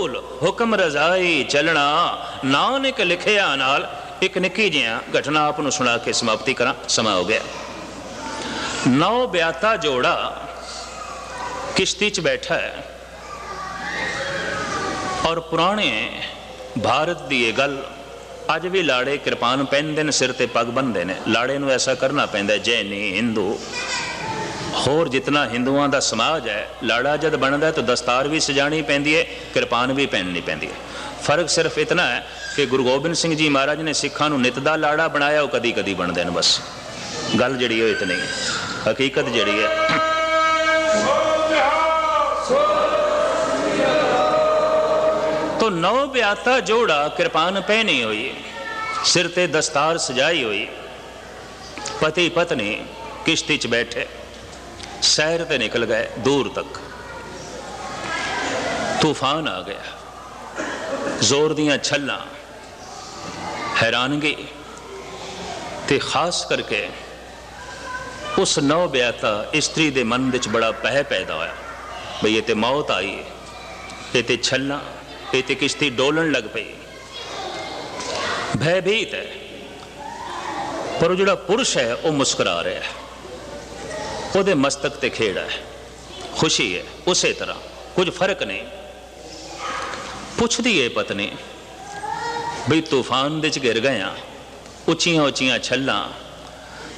ਰਸੂਲ ਹੁਕਮ ਰਜ਼ਾਈ ਚੱਲਣਾ, ਨਾਨਕ ਲਿਖਿਆ ਨਾਲ ਇੱਕ ਨਿੱਕੀ ਜਿਹਾ ਘਟਨਾ ਆਪ ਨੂੰ ਸੁਣਾ ਕੇ ਸਮਾਪਤੀ ਕਰਾਂ, ਸਮਾਂ ਹੋ ਗਿਆ। ਨੌ ਬਿਆਤਾ ਜੋੜਾ ਕਿਸ਼ਤੀ 'ਚ ਬੈਠਾ ਹੈ। ਔਰ ਪੁਰਾਣੇ ਭਾਰਤ ਦੀ ਇਹ ਗੱਲ, ਅੱਜ ਵੀ ਲਾੜੇ ਕਿਰਪਾਨ ਪਹਿਨਦੇ ਨੇ, ਸਿਰ ਤੇ ਪੱਗ ਬੰਨਦੇ ਨੇ। ਲਾੜੇ ਨੂੰ ਐਸਾ ਕਰਨਾ ਪੈਂਦਾ ਜੈਨੀ ਹਿੰਦੂ। ਹੋਰ ਜਿਤਨਾ ਹਿੰਦੂਆਂ ਦਾ ਸਮਾਜ ਹੈ, ਲਾੜਾ ਜਦ ਬਣਦਾ ਤਾਂ ਦਸਤਾਰ ਵੀ ਸਜਾਣੀ ਪੈਂਦੀ ਹੈ, ਕਿਰਪਾਨ ਵੀ ਪਹਿਨਣੀ ਪੈਂਦੀ ਹੈ। ਫ਼ਰਕ ਸਿਰਫ ਇਤਨਾ ਹੈ ਕਿ ਗੁਰੂ ਗੋਬਿੰਦ ਸਿੰਘ ਜੀ ਮਹਾਰਾਜ ਨੇ ਸਿੱਖਾਂ ਨੂੰ ਨਿਤ ਦਾ ਲਾੜਾ ਬਣਾਇਆ, ਉਹ ਕਦੀ ਕਦੀ ਬਣਦੇ ਨੇ ਬਸ। ਗੱਲ ਜਿਹੜੀ ਉਹ ਇਤਨੀ ਹੈ। ਹਕੀਕਤ ਜਿਹੜੀ ਹੈ। ਤੋ ਨੌ ਬਿਆਤਾ ਜੋੜਾ ਕਿਰਪਾਨ ਪਹਿਨੀ ਹੋਈ ਸਿਰ ਤੇ ਦਸਤਾਰ ਸਜਾਈ ਹੋਈ ਪਤੀ ਪਤਨੀ ਕਿਸ਼ਤੀ 'ਚ ਬੈਠੇ। ਸੈਰ ਤੇ ਨਿਕਲ ਗਏ, ਦੂਰ ਤੱਕ। ਤੂਫਾਨ ਆ ਗਿਆ। ਜ਼ੋਰ ਦੀਆਂ ਛੱਲਾਂ ਹੈਰਾਨਗੀ ਤੇ ਖਾਸ ਕਰਕੇ ਉਸ ਨੌ ਬਿਆਤਾ ਇਸਤਰੀ ਦੇ ਮਨ ਵਿੱਚ ਬੜਾ ਪਹਿ ਪੈਦਾ ਹੋਇਆ। ਬਈ ਇਹ ਤੇ ਮੌਤ ਆਈ ਹੈ ਇਹ ਤੇ ਛੱਲਾਂ, ਇਹ ਤੇ ਕਿਸ਼ਤੀ ਡੋਲਣ ਲੱਗ ਪਈ। ਭੈਭੀਤ ਹੈ, ਪਰ ਉਹ ਜਿਹੜਾ ਪੁਰਸ਼ ਹੈ, ਉਹ ਮੁਸਕਰਾ ਰਿਹਾ ਹੈ। ਉਹਦੇ ਮਸਤਕ ਤੇ ਖੇੜਾ ਹੈ ਖੁਸ਼ੀ ਹੈ ਉਸੇ ਤਰ੍ਹਾਂ ਕੁਝ ਫ਼ਰਕ ਨਹੀਂ ਪੁੱਛਦੀ ਏ ਪਤਨੀ ਬਈ ਤੂਫਾਨ ਦੇ ਚ ਗਿਰ ਗਿਆ ਉੱਚੀਆਂ ਉੱਚੀਆਂ ਛੱਲਾਂ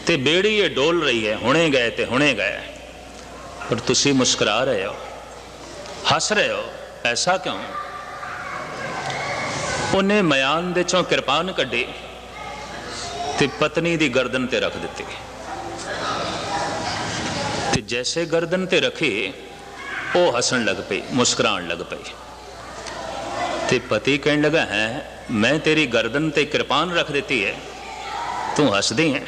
ਤੇ ਬੇੜੀ ਇਹ ਡੋਲ ਰਹੀ ਹੈ ਹੁਣੇ ਗਏ ਤੇ ਹੁਣੇ ਗਏ ਪਰ ਤੁਸੀਂ ਮੁਸਕਰਾ ਰਹੇ ਹੋ ਹੱਸ ਰਹੇ ਹੋ ਐਸਾ ਕਿਉਂ ਉਹਨੇ ਮਿਆਨ ਦੇ ਚੋਂ ਕਿਰਪਾਨ ਕੱਢੀ ਤੇ ਪਤਨੀ ਦੀ ਗਰਦਨ ਤੇ ਰੱਖ ਦਿੱਤੀ ਜੈਸੇ ਗਰਦਨ ਤੇ ਰੱਖੀ ਉਹ ਹੱਸਣ ਲੱਗ ਪਈ ਮੁਸਕਰਾਉਣ ਲੱਗ ਪਈ ਤੇ ਪਤੀ ਕਹਿਣ ਲੱਗਾ ਹੈ ਮੈਂ ਤੇਰੀ ਗਰਦਨ ਤੇ ਕਿਰਪਾਨ ਰੱਖ ਦਿੱਤੀ ਹੈ ਤੂੰ ਹੱਸਦੀ ਹੈ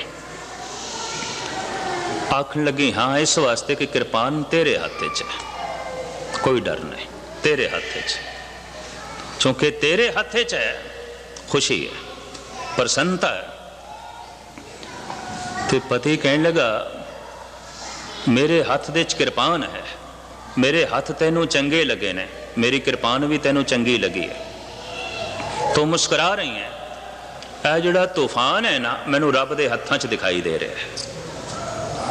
ਆਖਣ ਲੱਗੀ ਹਾਂ ਇਸ ਵਾਸਤੇ ਕਿ ਕਿਰਪਾਨ ਤੇਰੇ ਹੱਥ 'ਚ ਹੈ ਕੋਈ ਡਰ ਨਹੀਂ ਤੇਰੇ ਹੱਥ 'ਚ ਕਿਉਂਕਿ ਤੇਰੇ ਹੱਥ 'ਚ ਹੈ ਖੁਸ਼ੀ ਹੈ ਪ੍ਰਸੰਨਤਾ ਹੈ ਤੇ ਪਤੀ ਕਹਿਣ ਲੱਗਾ ਮੇਰੇ ਹੱਥ ਦੇ 'ਚ ਕਿਰਪਾਨ ਹੈ। ਮੇਰੇ ਹੱਥ ਤੈਨੂੰ ਚੰਗੇ ਲੱਗੇ ਨੇ। ਮੇਰੀ ਕਿਰਪਾਨ ਵੀ ਤੈਨੂੰ ਚੰਗੀ ਲੱਗੀ ਹੈ। ਤੂੰ ਮੁਸਕਰਾ ਰਹੀ ਹੈ। ਇਹ ਜਿਹੜਾ ਤੂਫਾਨ ਹੈ ਨਾ, ਮੈਨੂੰ ਰੱਬ ਦੇ ਹੱਥਾਂ 'ਚ ਦਿਖਾਈ ਦੇ ਰਿਹਾ ਹੈ।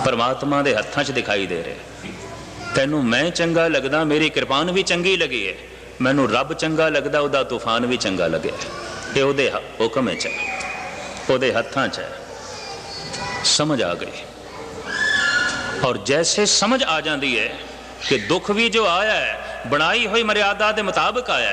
ਪਰਮਾਤਮਾ ਦੇ ਹੱਥਾਂ 'ਚ ਦਿਖਾਈ ਦੇ ਰਿਹਾ ਤੈਨੂੰ ਮੈਂ ਚੰਗਾ ਲੱਗਦਾ, ਮੇਰੀ ਕਿਰਪਾਨ ਵੀ ਚੰਗੀ ਲੱਗੀ ਹੈ। ਮੈਨੂੰ ਰੱਬ ਚੰਗਾ ਲੱਗਦਾ, ਉਹਦਾ ਤੂਫਾਨ ਵੀ ਚੰਗਾ ਲੱਗਿਆ ਇਹ ਉਹਦੇ ਹੁਕਮ 'ਚ ਹੈ। ਉਹਦੇ ਹੱਥਾਂ 'ਚ ਹੈ। ਸਮਝ ਆ ਗਈ। ਔਰ ਜੈਸੇ ਸਮਝ ਆ ਜਾਂਦੀ ਹੈ ਕਿ ਦੁੱਖ ਵੀ ਜੋ ਆਇਆ ਹੈ, ਬਣਾਈ ਹੋਈ ਮਰਿਆਦਾ ਦੇ ਮੁਤਾਬਕ ਆਇਆ ਹੈ।